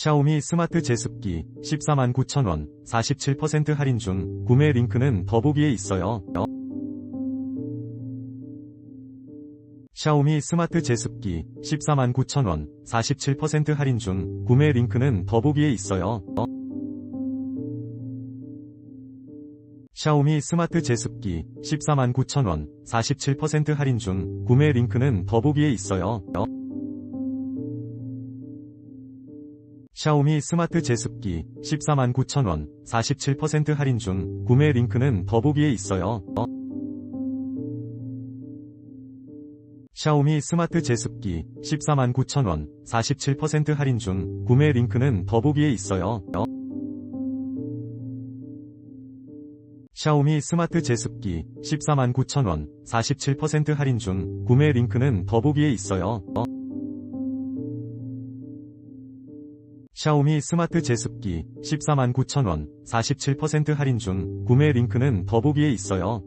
샤오미 스마트 제습기 14만 9천원 47% 할인 중 구매 링크는 더보기에 있어요. 샤오미 스마트 제습기 14만 9천원 47% 할인 중 구매 링크는 더보기에 있어요. 샤오미 스마트 제습기 14만 9천원 47% 할인 중 구매 링크는 더보기에 있어요. 샤오미 스마트 제습기 14만 9천원 47% 할인 중 구매 링크는 더보기에 있어요. 샤오미 스마트 제습기 14만 9천원 47% 할인 중 구매 링크는 더보기에 있어요. 샤오미 스마트 제습기 14만 9천원 47% 할인 중 구매 링크는 더보기에 있어요. 샤오미 스마트 제습기 14만 9천원 47% 할인 중 구매 링크는 더보기에 있어요.